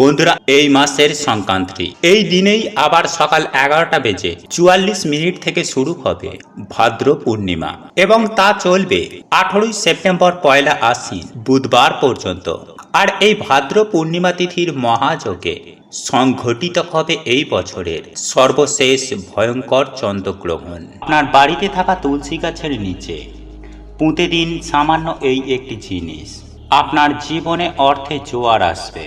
বন্ধুরা, এই মাসের সংক্রান্তি। এই দিনেই আবার সকাল এগারোটা বেজে চুয়াল্লিশ মিনিট থেকে শুরু হবে ভাদ্র পূর্ণিমা এবং তা চলবে আঠারোই সেপ্টেম্বর পয়লা আশ্বিন বুধবার পর্যন্ত। আর এই ভাদ্র পূর্ণিমা তিথির মহাযোগে সংঘটিত হবে এই বছরের সর্বশেষ ভয়ঙ্কর চন্দ্রগ্রহণ। আপনার বাড়িতে থাকা তুলসী গাছের নিচে পুঁতে দিন সামান্য এই একটি জিনিস। আপনার জীবনে অর্থে জোয়ার আসবে।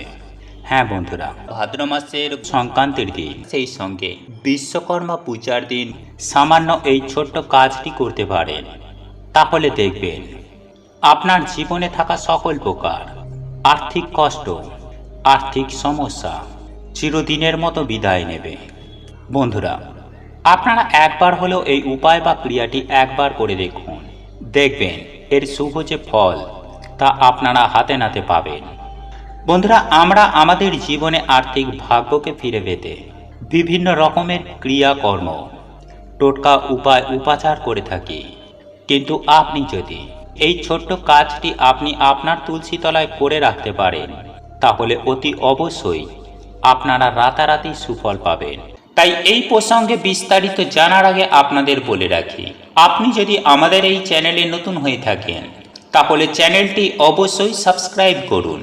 হ্যাঁ বন্ধুরা ভাদ্র মাসের সংক্রান্তির দিন। সেই সঙ্গে বিশ্বকর্মা পূজার দিন। সামান্য এই ছোট্ট কাজটি করতে পারেন। তাহলে দেখবেন আপনার জীবনে থাকা সকল প্রকার আর্থিক কষ্ট আর্থিক সমস্যা চিরদিনের মতো বিদায় নেবে। বন্ধুরা আপনারা একবার হলেও এই উপায় বা ক্রিয়াটি একবার করে দেখুন। দেখবেন এর শুভ যে ফল তা আপনারা হাতে নাতে পাবেন। বন্ধুরা, আমরা আমাদের জীবনে আর্থিক ভাগ্যকে ফিরে পেতে বিভিন্ন রকমের ক্রিয়াকর্ম, টোটকা উপায় উপাচার করে থাকি। কিন্তু আপনি যদি এই ছোট্ট কাজটি আপনি আপনার তুলসী তলায় করে রাখতে পারেন, তাহলে অতি অবশ্যই আপনারা রাতারাতি সুফল পাবেন। তাই এই প্রসঙ্গে বিস্তারিত জানার আগে আপনাদের বলে রাখি, আপনি যদি আমাদের এই চ্যানেলে নতুন হয়ে থাকেন, তাহলে চ্যানেলটি অবশ্যই সাবস্ক্রাইব করুন।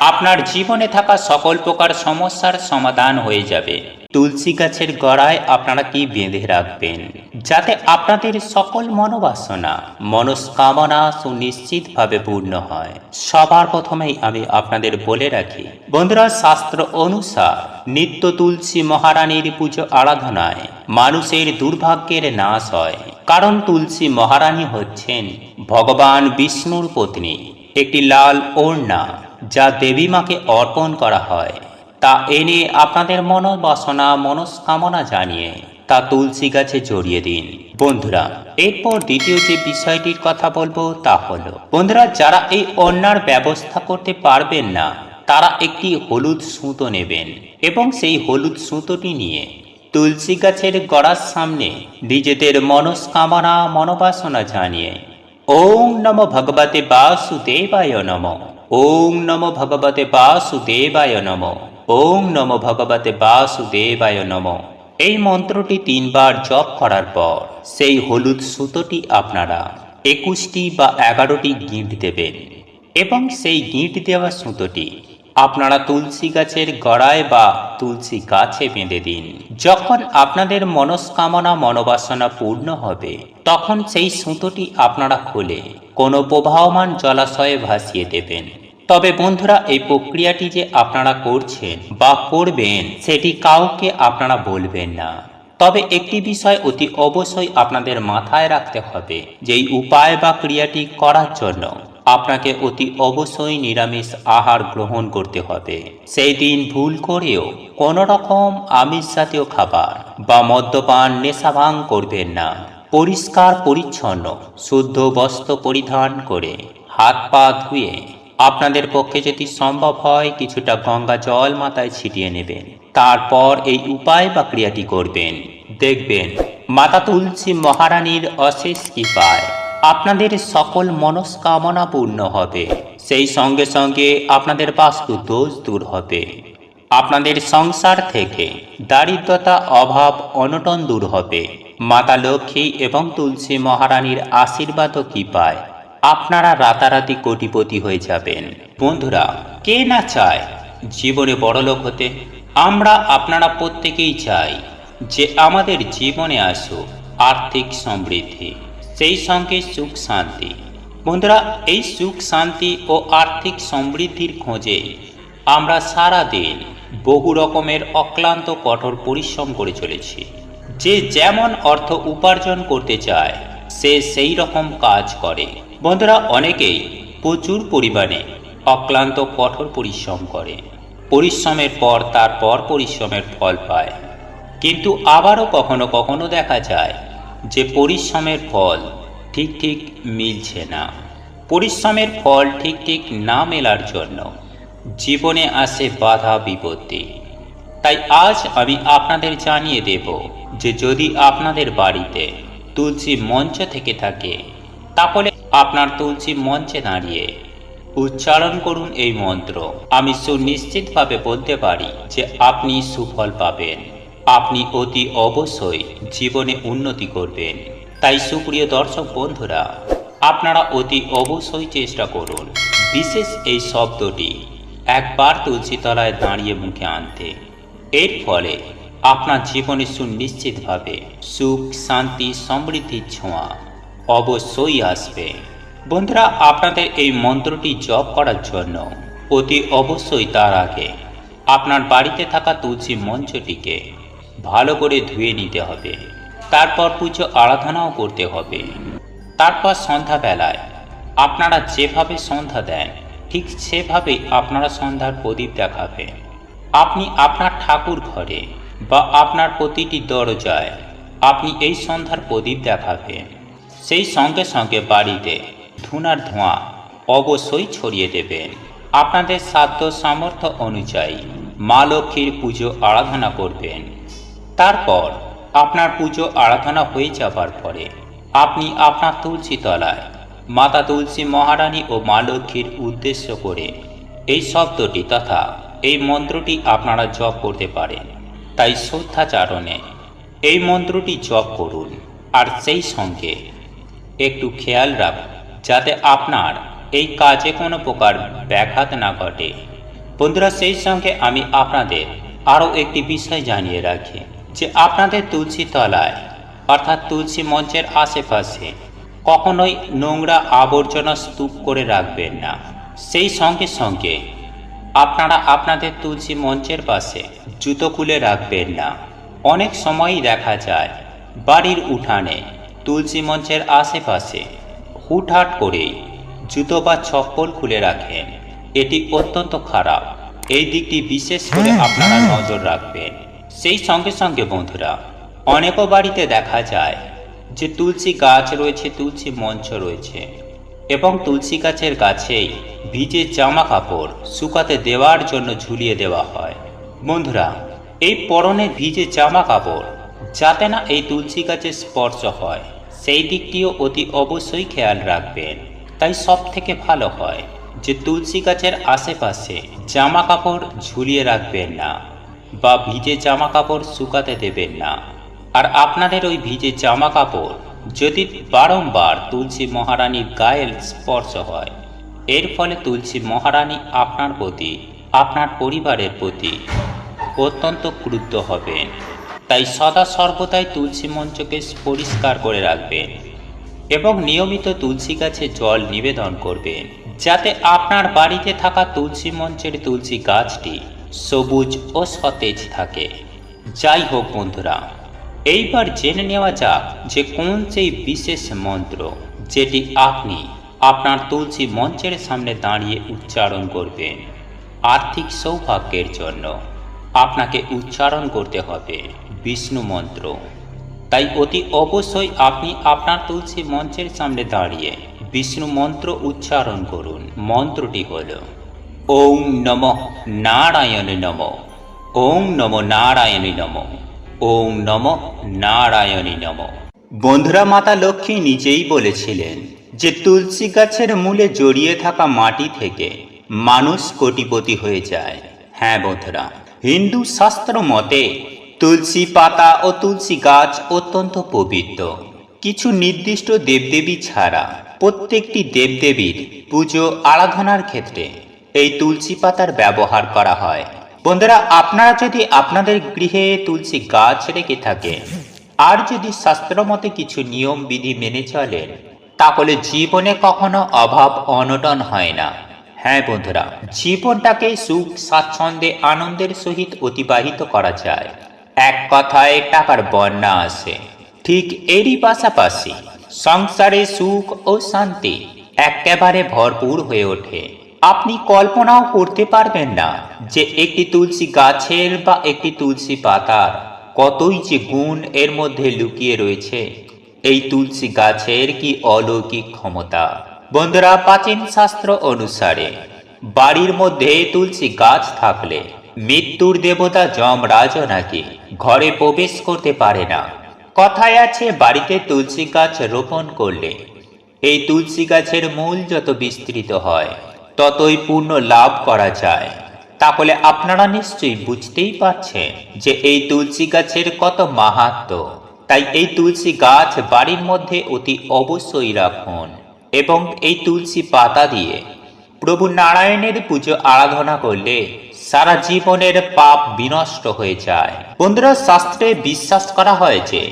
আপনার জীবনে থাকা সকল প্রকার সমস্যার সমাধান হয়ে যাবে। তুলসী গাছের গড়ায় আপনারা কি বেঁধে রাখবেন? যাতে আপনাদের সকল মনোবাসনা, মনস্কামনা সুনিশ্চিতভাবে পূর্ণ হয়। সবার প্রথমেই আমি আপনাদের বলে রাখি, বন্ধুরা, শাস্ত্র অনুসার নিত্য তুলসী মহারানীর পুজো আরাধনায় মানুষের দুর্ভাগ্যের নাশ হয়। কারণ তুলসী মহারানী হচ্ছেন ভগবান বিষ্ণুর পত্নী, একটি লাল ওড়না। যা দেবী মাকে অর্পণ করা হয়, তা এনে আপনাদের মনোবাসনা, মনস্কামনা জানিয়ে তা তুলসী গাছে জড়িয়ে দিন। বন্ধুরা, এরপর দ্বিতীয় যে বিষয়টির কথা বলব তা হলো, বন্ধুরা, যারা এই অন্যার ব্যবস্থা করতে পারবেন না, তারা একটি হলুদ সুতো নেবেন এবং সেই হলুদ সুতোটি নিয়ে তুলসী গাছের গড়ার সামনে নিজেদের মনস্কামনা, মনোবাসনা জানিয়ে, ওম নম ভগবতে বাসুদেবায় নম। ওম নম ভগবতে বাসুদেবায় নম। ওম নম ভগবতে বাসুদেবায় নম। এই মন্ত্রটি তিনবার জপ করার পর সেই হলুদ সুতোটি আপনারা একুশটি বা এগারোটি গিঁট দেবেন এবং সেই গিঁট দেওয়া সুতোটি আপনারা তুলসী গাছের গড়ায় বা তুলসী গাছে বেঁধে দিন। যখন আপনাদের মনস্কামনা মনোবাসনা পূর্ণ হবে, তখন সেই সুতোটি আপনারা খুলে কোনো প্রবাহমান জলাশয়ে ভাসিয়ে দেবেন। তবে বন্ধুরা, এই প্রক্রিয়াটি যে আপনারা করছেন বা করবেন, সেটি কাউকে আপনারা বলবেন না। তবে একটি বিষয় অতি অবশ্যই আপনাদের মাথায় রাখতে হবে, যে এই উপায় বা ক্রিয়াটি করার জন্য আপনাকে অতি অবশ্যই নিরামিষ আহার গ্রহণ করতে হবে। সেই দিন ভুল করেও কোনো রকম আমিষ জাতীয় খাবার বা মদ্যপান নেশাভাং করবেন না। পরিষ্কার, পরিচ্ছন্ন, শুদ্ধ বস্ত্র পরিধান করে হাত পা ধুয়ে আপনাদের পক্ষে যদি সম্ভব হয় কিছুটা গঙ্গা জল মাথায় ছিটিয়ে নেবেন। তারপর এই উপায় বা ক্রিয়াটি করবেন। দেখবেন, মাতা তুলসী মহারানীর অশেষ কৃপায় আপনাদের সকল মনস্কামনা পূর্ণ হবে। সেই সঙ্গে সঙ্গে আপনাদের বাস্তু দোষ দূর হবে। আপনাদের সংসার থেকে দারিদ্রতা অভাব অনটন দূর হবে। মাতা লক্ষ্মী এবং তুলসী মহারানীর আশীর্বাদ ও কৃপায় আপনারা রাতারাতি কোটিপতি হয়ে যাবেন। বন্ধুরা, কে না চায় জীবনে বড়লোক হতে? আমরা আপনারা প্রত্যেকেই চাই যে আমাদের জীবনে আসুক আর্থিক সমৃদ্ধি। সেই সঙ্গে সুখ শান্তি। বন্ধুরা, এই সুখ শান্তি ও আর্থিক সমৃদ্ধির খোঁজে আমরা সারা দিন বহু রকমের অক্লান্ত কঠোর পরিশ্রম করে চলেছি। যে যেমন অর্থ উপার্জন করতে চায়, সে সেই রকম কাজ করে। বন্ধুরা, অনেকেই প্রচুর পরিমাণে অক্লান্ত কঠোর পরিশ্রম করে। পরিশ্রমের পর তারপর পরিশ্রমের ফল পায়। কিন্তু আবারও কখনো কখনো দেখা যায় যে পরিশ্রমের ফল ঠিক ঠিক মিলছে না। পরিশ্রমের ফল ঠিক ঠিক না মেলার জন্য জীবনে আসে বাধা বিপত্তি। তাই আজ আমি আপনাদের জানিয়ে দেব যে যদি আপনাদের বাড়িতে তুলসী মঞ্চ থেকে থাকে, তাহলে আপনার তুলসী মঞ্চে দাঁড়িয়ে উচ্চারণ করুন এই মন্ত্র। আমি সুনিশ্চিতভাবে বলতে পারি যে আপনি সুফল পাবেন। আপনি অতি অবশ্যই জীবনে উন্নতি করবেন। তাই সুপ্রিয় দর্শক বন্ধুরা, আপনারা অতি অবশ্যই চেষ্টা করুন বিশেষ এই শব্দটি একবার তুলসী তলায় দাঁড়িয়ে মুখে আনতে। এর ফলে আপনার জীবনে সুনিশ্চিতভাবে সুখ, শান্তি সমৃদ্ধির ছোঁয়া অবশ্যই আসবে। বন্ধুরা, আপনাদের এই মন্ত্রটি জপ করার জন্য অতি অবশ্যই তার আগে আপনার বাড়িতে থাকা তুলসী মঞ্চটিকে ভালো করে ধুয়ে নিতে হবে। তারপর পুজো আরাধনাও করতে হবে। তারপর সন্ধ্যাবেলায় আপনারা যেভাবে সন্ধ্যা দেন, ঠিক সেভাবে আপনারা সন্ধ্যার প্রদীপ দেখাবেন। আপনি আপনার ঠাকুর ঘরে বা আপনার প্রতিটি দরজায় আপনি এই সন্ধ্যার প্রদীপ দেখাবেন। সেই সঙ্গে সঙ্গে বাড়িতে ধুনার ধোঁয়া অবশ্যই ছড়িয়ে দেবেন। আপনাদের সাধ্য সামর্থ্য অনুযায়ী মা লক্ষ্মীর পুজো আরাধনা করবেন। তারপর আপনার পুজো আরাধনা হয়ে যাবার পরে আপনি আপনার তুলসী তলায়, মাতা তুলসী মহারানী ও মা লক্ষ্মীর উদ্দেশ্য করে এই শব্দটি তথা এই মন্ত্রটি আপনারা জপ করতে পারেন। তাই শ্রদ্ধাচারণে এই মন্ত্রটি জপ করুন। আর সেই সঙ্গে একটু খেয়াল রাখুন যাতে আপনার এই কাজে কোনো প্রকার ব্যাঘাত না ঘটে। বন্ধুরা, সেই সঙ্গে আমি আপনাদের আরও একটি বিষয় জানিয়ে রাখি। যে আপনাদের তুলসী তলায় অর্থাৎ তুলসী মঞ্চের আশেপাশে কখনোই নোংরা আবর্জনা স্তূপ করে রাখবেন না। সেই সঙ্গে সঙ্গে আপনারা আপনাদের তুলসী মঞ্চের পাশে জুতো খুলে রাখবেন না। অনেক সময়ই দেখা যায় বাড়ির উঠানে তুলসী মঞ্চের আশেপাশে হুটহাট করেই জুতো বা চপ্পল খুলে রাখেন। এটি অত্যন্ত খারাপ। এই দিকটি বিশেষ করে আপনারা নজর রাখবেন। সেই সঙ্গে সঙ্গে বন্ধুরা, অনেকও বাড়িতে দেখা যায় যে তুলসী গাছ রয়েছে, তুলসী মঞ্চ রয়েছে এবং তুলসী গাছের গাছেই ভিজে জামা কাপড় শুকাতে দেওয়ার জন্য ঝুলিয়ে দেওয়া হয়। বন্ধুরা, এই পরনে ভিজে জামা কাপড় যাতে না এই তুলসী গাছের স্পর্শ হয়, সেই দিকটিও অতি অবশ্যই খেয়াল রাখবেন। তাই সব থেকে ভালো হয় যে তুলসী গাছের আশেপাশে জামা কাপড় ঝুলিয়ে রাখবেন না। বা ভিজে জামা কাপড় শুকাতে দেবেন না। আর আপনাদের ওই ভিজে জামা কাপড় যদি বারংবার তুলসী মহারানীর গায়ের স্পর্শ হয়, এর ফলে তুলসী মহারানী আপনার প্রতি, আপনার পরিবারের প্রতি অত্যন্ত ক্রুদ্ধ হবেন। তাই সদা সর্বদাই তুলসী মঞ্চকে পরিষ্কার করে রাখবেন এবং নিয়মিত তুলসী গাছে জল নিবেদন করবেন, যাতে আপনার বাড়িতে থাকা তুলসী মঞ্চের তুলসী গাছটি সবুজ ও সতেজ থাকে। যাই হোক বন্ধুরা, এইবার জেনে নেওয়া যাক যে কোন সেই বিশেষ মন্ত্র যেটি আপনি আপনার তুলসী মঞ্চের সামনে দাঁড়িয়ে উচ্চারণ করবেন। আর্থিক সৌভাগ্যের জন্য আপনাকে উচ্চারণ করতে হবে বিষ্ণু মন্ত্র। তাই অতি অবশ্যই আপনি আপনার তুলসী মঞ্চের সামনে দাঁড়িয়ে বিষ্ণু মন্ত্র উচ্চারণ করুন। মন্ত্রটি হল ওম নম নারায়ণ নম। ওম নম নারায়ণী নম। ওম নম নারায়ণী নম। বন্ধুরা, মাতা লক্ষ্মী নিজেই বলেছিলেন যে তুলসী গাছের মূলে জড়িয়ে থাকা মাটি থেকে মানুষ কোটিপতি হয়ে যায়। হ্যাঁ বন্ধুরা, হিন্দু শাস্ত্র মতে তুলসী পাতা ও তুলসী গাছ অত্যন্ত পবিত্র। কিছু নির্দিষ্ট দেবদেবী ছাড়া প্রত্যেকটি দেবদেবীর পুজো, আরাধনার ক্ষেত্রে এই তুলসী পাতার ব্যবহার করা হয়। বন্ধুরা, আপনারা যদি আপনাদের গৃহে তুলসী গাছ রেখে থাকেন, আর যদি শাস্ত্রমতে কিছু নিয়ম, বিধি মেনে চলেন, তাহলে জীবনে কখনো অভাব অনটন হয় না। হ্যাঁ বন্ধুরা, জীবনটাকে সুখ, স্বাচ্ছন্দ্যে, আনন্দের সহিত অতিবাহিত করা যায়। এক কথায়, টাকার বন্যা আসে। ঠিক এরই পাশাপাশি সংসারে সুখ ও শান্তি একেবারে ভরপুর হয়ে ওঠে। আপনি কল্পনাও করতে পারবেন না যে একটি তুলসী গাছের বা একটি তুলসী পাতার কতই যে গুণ এর মধ্যে লুকিয়ে রয়েছে। এই তুলসী গাছের কি অলৌকিক ক্ষমতা? বন্ধুরা, প্রাচীন শাস্ত্র অনুসারে বাড়ির মধ্যে তুলসী গাছ থাকলে মৃত্যুর দেবতা যমরাজ নাকি ঘরে প্রবেশ করতে পারে না। কথায় আছে, বাড়িতে তুলসী গাছ রোপণ করলে এই তুলসী গাছের মূল যত বিস্তৃত হয় ততই পূর্ণ লাভ করা যায়। তাহলে আপনারা নিশ্চয়ই বুঝতেই পারছেন যে এই তুলসী গাছের কত মাহাত্ম। তাই এই তুলসী গাছ বাড়ির মধ্যে অতি অবশ্যই রাখুন এবং এই তুলসী পাতা দিয়ে প্রভু নারায়ণের পুজো আরাধনা করলে সারা জীবনের পাপ বিনষ্ট হয়ে যায়। বন্ধুরা, শাস্ত্রে বিশ্বাস করা হয় যে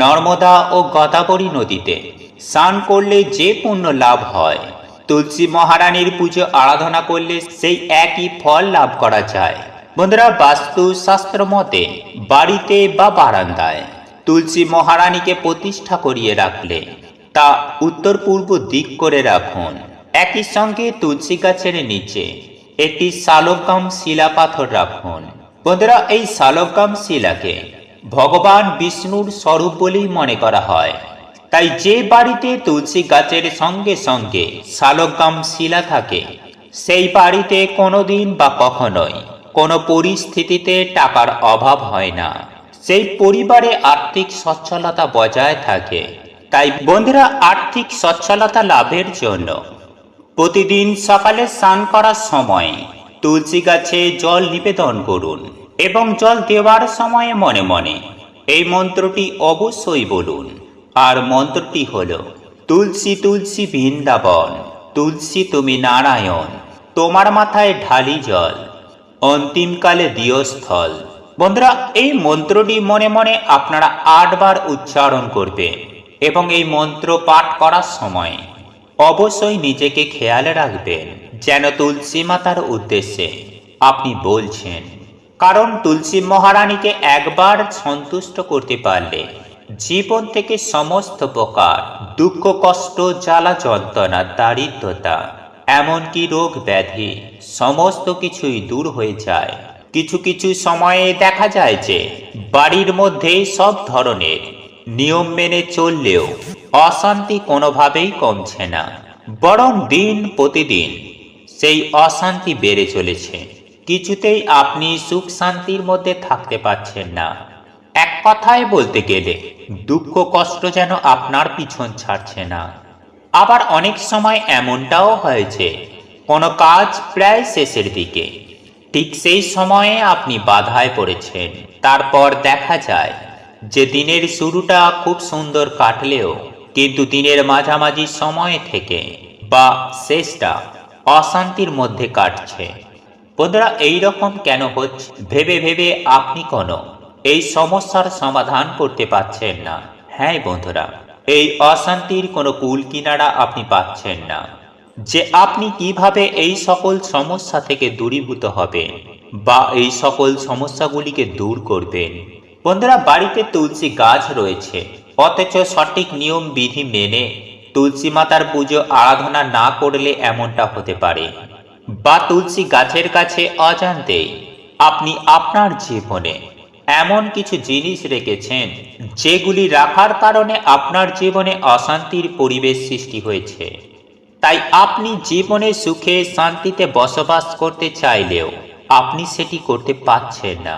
নর্মদা ও গদাবরী নদীতে স্নান করলে যে পুণ্য লাভ হয় তুলসী মহারানীর পুজো আরাধনা করলে সেই একই ফল লাভ করা যায়। বন্ধুরা, বাস্তু শাস্ত্র মতে বাড়িতে বা বারান্দায় তুলসী মহারানীকে প্রতিষ্ঠা করিয়ে রাখলে তা উত্তর পূর্ব দিক করে রাখুন। একই সঙ্গে তুলসী গাছের নিচে একটি শালগ্রাম শিলা পাথর রাখুন। বন্ধুরা, এই শালগ্রাম শিলাকে ভগবান বিষ্ণুর স্বরূপ বলেই মনে করা হয়। তাই যে বাড়িতে তুলসী গাছের সঙ্গে সঙ্গে শালগ্রাম শিলা থাকে, সেই বাড়িতে কোনোদিন বা কখনোই কোনো পরিস্থিতিতে টাকার অভাব হয় না। সেই পরিবারে আর্থিক সচ্ছলতা বজায় থাকে। তাই বন্ধুরা, আর্থিক সচ্ছলতা লাভের জন্য প্রতিদিন সকালে স্নান করার সময় তুলসী গাছে জল নিবেদন করুন এবং জল দেওয়ার সময়ে মনে মনে এই মন্ত্রটি অবশ্যই বলুন। আর মন্ত্রটি হল, তুলসী তুলসী বৃন্দাবন, তুলসী তুমি নারায়ণ, তোমার মাথায় ঢালি জল, অন্তিমকালে দিও স্থল বন্ধুরা, এই মন্ত্রটি মনে মনে আপনারা আটবার উচ্চারণ করবে এবং এই মন্ত্র পাঠ করার সময় অবশ্যই নিজেকে খেয়ালে রাখবেন যেন তুলসী মাতার উদ্দেশ্যে আপনি বলছেন। কারণ তুলসী মহারানীকে একবার সন্তুষ্ট করতে পারলে জীবন থেকে সমস্ত প্রকার দুঃখ, কষ্ট, জ্বালা, যন্ত্রণা, দারিদ্রতা, এমনকি রোগ ব্যাধি, সমস্ত কিছুই দূর হয়ে যায়। কিছু কিছু সময়ে দেখা যায় যে, বাড়ির মধ্যে সব ধরনের নিয়ম মেনে চললেও অশান্তি কোনোভাবেই কমছে না। বরং দিন প্রতিদিন সেই অশান্তি বেড়ে চলেছে। কিছুতেই আপনি সুখ শান্তির মধ্যে থাকতে পারছেন না। এক কথায় বলতে গেলে দুঃখ কষ্ট যেন আপনার পিছন ছাড়ছে না। আবার অনেক সময় এমনটাও হয়েছে, কোনো কাজ প্রায় শেষের দিকে। ঠিক সেই সময়ে আপনি বাধায় পড়েছেন। তারপর দেখা যায় যে দিনের শুরুটা খুব সুন্দর কাটলেও কিন্তু দিনের মাঝামাঝি সময় থেকে বা শেষটা অশান্তির মধ্যে কাটছে। বন্ধুরা, এইরকম কেন হচ্ছে? ভেবে ভেবে আপনি কোনো এই সমস্যার সমাধান করতে পারছেন না। হ্যাঁ বন্ধুরা, এই অশান্তির কোনো কুল কিনারা আপনি পাচ্ছেন না। যে আপনি কীভাবে এই সকল সমস্যা থেকে দূরীভূত হবেন বা এই সকল সমস্যাগুলিকে দূর করবেন। বন্ধুরা, বাড়িতে তুলসী গাছ রয়েছে, অথচ সঠিক নিয়ম বিধি মেনে তুলসী মাতার পুজো আরাধনা না করলে এমনটা হতে পারে বা তুলসী গাছের কাছে অজান্তেই আপনি আপনার জীবনে এমন কিছু জিনিস রেখেছেন, যেগুলি রাখার কারণে আপনার জীবনে অশান্তির পরিবেশ সৃষ্টি হয়েছে। তাই আপনি জীবনে সুখে, শান্তিতে বসবাস করতে চাইলেও আপনি সেটি করতে পারছেন না।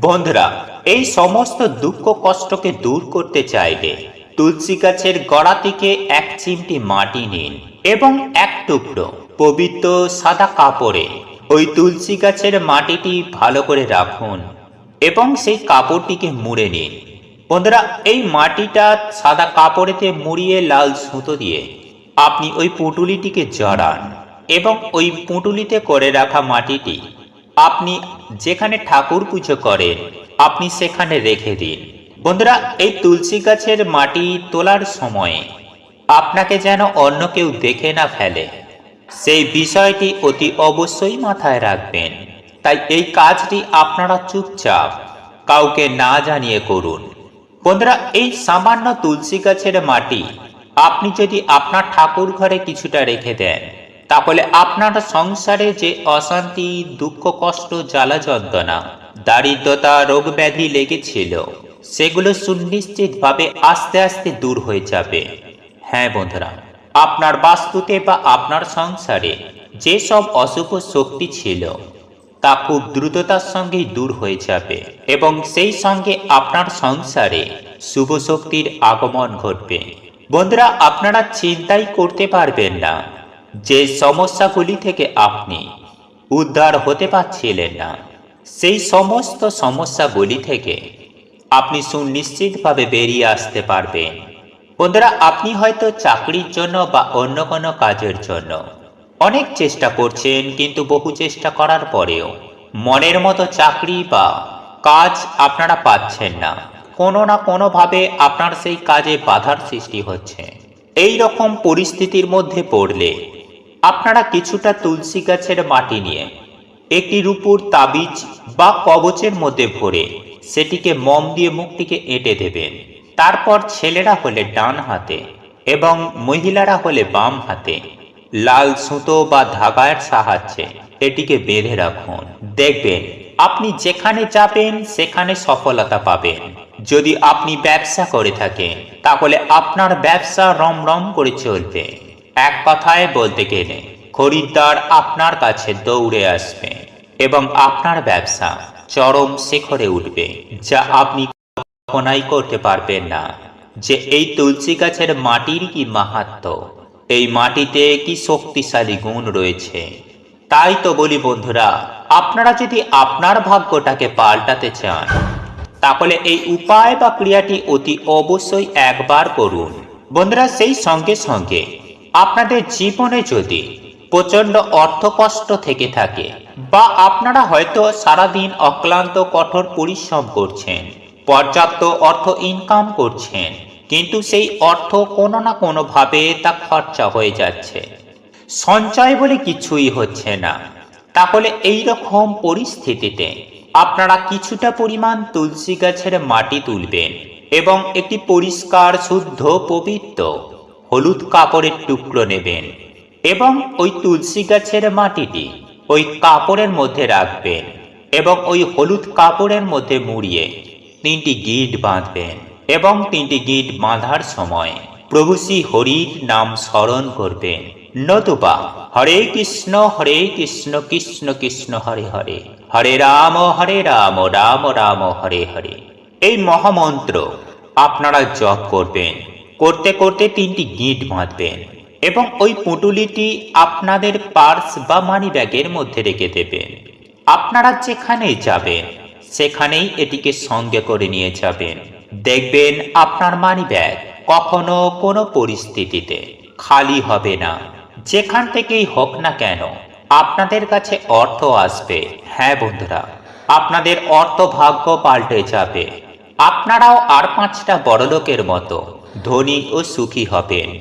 বন্ধুরা, এই সমস্ত দুঃখ কষ্টকে দূর করতে চাইলে তুলসী গাছের গড়া থেকে এক চিমটি মাটি নিন এবং এক টুকরো পবিত্র সাদা কাপড়ে ওই তুলসী গাছের মাটিটি ভালো করে রাখুন। এবং সেই কাপড়টিকে মুড়ে নিন। বন্ধুরা, এই মাটিটা সাদা কাপড়েতে মুড়িয়ে লাল সুতো দিয়ে আপনি ওই পুঁটুলিটিকে জড়ান এবং ওই পুঁটুলিতে করে রাখা মাটিটি আপনি যেখানে ঠাকুর পুজো করেন, আপনি সেখানে রেখে দিন। বন্ধুরা, এই তুলসী গাছের মাটি তোলার সময়ে আপনাকে যেন অন্য কেউ দেখে না ফেলে। সেই বিষয়টি অতি অবশ্যই মাথায় রাখবেন। তাই এই কাজটি আপনারা চুপচাপ কাউকে না জানিয়ে করুন। বন্ধুরা, এই সামান্য তুলসী গাছের মাটি আপনি যদি আপনার ঠাকুর ঘরে কিছুটা রেখে দেন, তাহলে আপনার সংসারে যে অশান্তি, দুঃখ, কষ্ট, জ্বালা যন্ত্রণা, দারিদ্রতা, রোগ ব্যাধি লেগেছিল, সেগুলো সুনিশ্চিতভাবে আস্তে আস্তে দূর হয়ে যাবে। হ্যাঁ বন্ধুরা, আপনার বাস্তুতে বা আপনার সংসারে যেসব অশুভ শক্তি ছিল তা খুব দ্রুততার সঙ্গেই দূর হয়ে যাবে এবং সেই সঙ্গে আপনার সংসারে শুভ শক্তির আগমন ঘটবে। বন্ধুরা, আপনারা চিন্তাই করতে পারবেন না যে সমস্যাগুলি থেকে আপনি উদ্ধার হতে পারছিলেন না। সেই সমস্ত সমস্যাগুলি থেকে আপনি সুনিশ্চিতভাবে বেরিয়ে আসতে পারবেন। বন্ধুরা, আপনি হয়তো চাকরির জন্য বা অন্য কোনো কাজের জন্য অনেক চেষ্টা করছেন, কিন্তু বহু চেষ্টা করার পরেও মনের মতো চাকরি বা কাজ আপনারা পাচ্ছেন না। কোনো না কোনোভাবে আপনার সেই কাজে বাধার সৃষ্টি হচ্ছে। এই রকম পরিস্থিতির মধ্যে পড়লে আপনারা কিছুটা তুলসী গাছের মাটি নিয়ে একটি রূপুর তাবিজ বা কবচের মধ্যে ভরে সেটিকে মম দিয়ে মুখটিকে এঁটে দেবেন। তারপর ছেলেরা হলে ডান হাতে এবং মহিলারা হলে বাম হাতে লাল সুতো বা ধাগার সাহায্যে এটিকে বেঁধে রাখুন। দেখবেন, আপনি যেখানে যাবেন, সেখানে সফলতা পাবেন। যদি আপনি ব্যবসা করে থাকেন, তাহলে আপনার ব্যবসা রমরম করে চলবে। এক কথায় বলতে গেলে, খরিদ্দার আপনার কাছে দৌড়ে আসবে এবং আপনার ব্যবসা চরম শিখরে উঠবে, যা আপনি কল্পনাই করতে পারবেন না যে এই তুলসী গাছের মাটির কি মাহাত্ম এই মাটিতে কি শক্তিশালী গুণ রয়েছে? তাই তো বলি বন্ধুরা, আপনারা যদি আপনার ভাগ্যটাকে পাল্টাতে চান, তাহলে এই উপায় বা ক্রিয়াটি অতি অবশ্যই একবার করুন। বন্ধুরা, সেই সঙ্গে সঙ্গে আপনাদের জীবনে যদি প্রচণ্ড অর্থ কষ্ট থেকে থাকে বা আপনারা হয়তো সারাদিন অক্লান্ত কঠোর পরিশ্রম করছেন, পর্যাপ্ত অর্থ ইনকাম করছেন কিন্তু সেই অর্থ কোনো না কোনোভাবে তা খরচা হয়ে যাচ্ছে। সঞ্চয় বলে কিছুই হচ্ছে না। তাহলে এই রকম পরিস্থিতিতে আপনারা কিছুটা পরিমাণ তুলসী গাছের মাটি তুলবেন এবং একটি পরিষ্কার, শুদ্ধ, পবিত্র হলুদ কাপড়ের টুকরো নেবেন এবং ওই তুলসী গাছের মাটিটি ওই কাপড়ের মধ্যে রাখবেন এবং ওই হলুদ কাপড়ের মধ্যে মুড়িয়ে তিনটি গিট বাঁধবেন। এবং তিনটি গিট বাঁধার সময় প্রভু শ্রী হরির নাম স্মরণ করবেন। নতুবা, হরে কৃষ্ণ হরে কৃষ্ণ কৃষ্ণ কৃষ্ণ, হরে হরে। হরে রাম হরে রাম রাম রাম, হরে হরে। এই মহামন্ত্র আপনারা জপ করবেন। করতে করতে তিনটি গিট বাঁধবেন এবং ওই পুঁটুলিটি আপনাদের পার্স বা মানি ব্যাগের মধ্যে রেখে দেবেন। আপনারা যেখানে যাবেন, সেখানেই এটিকে সঙ্গে করে নিয়ে যাবেন। দেখবেন আপনার মানি ব্যাগ কখনো কোনো পরিস্থিতিতে খালি হবে না। যেখান থেকেই হোক না কেন, আপনাদের কাছে অর্থ আসবে। হ্যাঁ বন্ধুরা, আপনাদের অর্থ ভাগ্য পাল্টে যাবে। আপনারাও আর পাঁচটা বড়লোকের মতো ধনী ও সুখী হবেন।